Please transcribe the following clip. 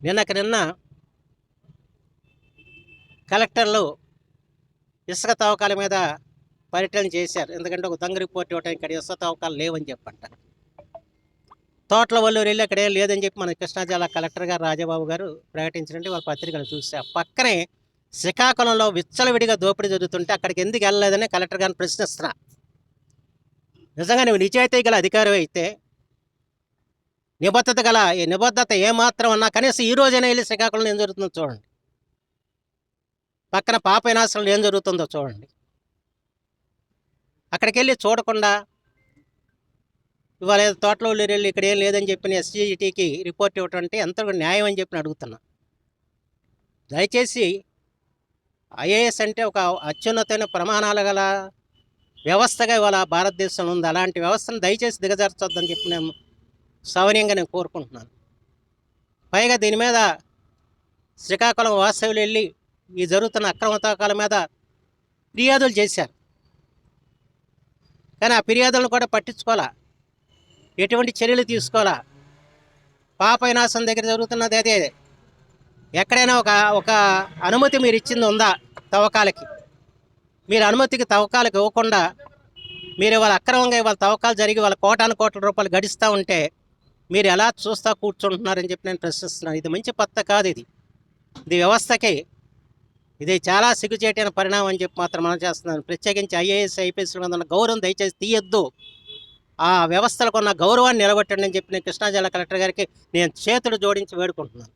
నిన్నకి నిన్న కలెక్టర్లు ఇసుక తవ్వకాల మీద పర్యటన చేశారు. ఎందుకంటే ఒక దొంగ రిపోర్ట్ ఇవ్వడానికి ఇక్కడ ఇసుక తవ్వకాలు లేవని చెప్పంట. తోటల వల్లూరు వెళ్ళి అక్కడ ఏం లేదని చెప్పి మన కృష్ణా జిల్లా కలెక్టర్ గారు రాజబాబు గారు ప్రకటించినట్టు వాళ్ళ పత్రికలు చూసా పక్కనే శ్రీకాకుళంలో విచ్చలవిడిగా దోపిడీ జరుగుతుంటే అక్కడికి ఎందుకు వెళ్ళలేదని కలెక్టర్ గారిని ప్రశ్నిస్తున్నా నిజంగా నువ్వు నిజాయితీ గల అధికారి అయితే నిబద్ధత గల ఈ నిబద్ధత ఏమాత్రం అన్నా కనీసం ఈ రోజైనా వెళ్ళి శ్రీకాకుళం ఏం జరుగుతుందో చూడండి. పక్కన పాప వినాశంలో ఏం జరుగుతుందో చూడండి. అక్కడికి వెళ్ళి చూడకుండా ఇవాళ ఏదో తోటలో వెళ్ళి ఇక్కడ ఏం లేదని చెప్పిన ఎస్జీటీకి రిపోర్ట్ ఇవ్వటం అంటే ఎంత న్యాయం అని చెప్పి అడుగుతున్నా. దయచేసి ఐఏఎస్ అంటే ఒక అత్యున్నతమైన ప్రమాణాలు గల వ్యవస్థగా ఇవాళ భారతదేశంలో ఉంది. అలాంటి వ్యవస్థను దయచేసి దిగజార్చొద్దని చెప్పి నేను సౌనీయంగా నేను కోరుకుంటున్నాను. పైగా దీని మీద శ్రీకాకుళం వాస్తవులు వెళ్ళి ఈ జరుగుతున్న అక్రమ తవ్వకాల మీద ఫిర్యాదులు చేశారు. కానీ ఆ ఫిర్యాదులను కూడా పట్టించుకోవాలా? ఎటువంటి చర్యలు తీసుకోవాలా? పాప వినాశం దగ్గర జరుగుతున్నది అదే. ఎక్కడైనా ఒక ఒక అనుమతి మీరు ఇచ్చింది ఉందా తవ్వకాలకి? మీరు అనుమతికి తవ్వకాలకు ఇవ్వకుండా మీరు ఇవాళ అక్రమంగా ఇవాళ తవ్వకాలు జరిగి వాళ్ళ కోటాను కోట్ల రూపాయలు గడిస్తూ ఉంటే మీరు ఎలా చూస్తా కూర్చుంటున్నారని చెప్పి నేను ప్రశ్నిస్తున్నాను. ఇది మంచి పత్త కాదు ఇది. ఇది వ్యవస్థకే. ఇది చాలా సిగ్గుచేటైన పరిణామం అని చెప్పి మాత్రం మనం చేస్తున్నాను. ప్రత్యేకించి ఐఏఎస్ ఐపీఎస్ల మీద ఉన్న గౌరవం దయచేసి తీయొద్దు. ఆ వ్యవస్థలకు ఉన్న గౌరవాన్ని నిలబెట్టండి అని చెప్పి నేను కృష్ణా జిల్లా కలెక్టర్ గారికి నేను చేతులు జోడించి వేడుకుంటున్నాను.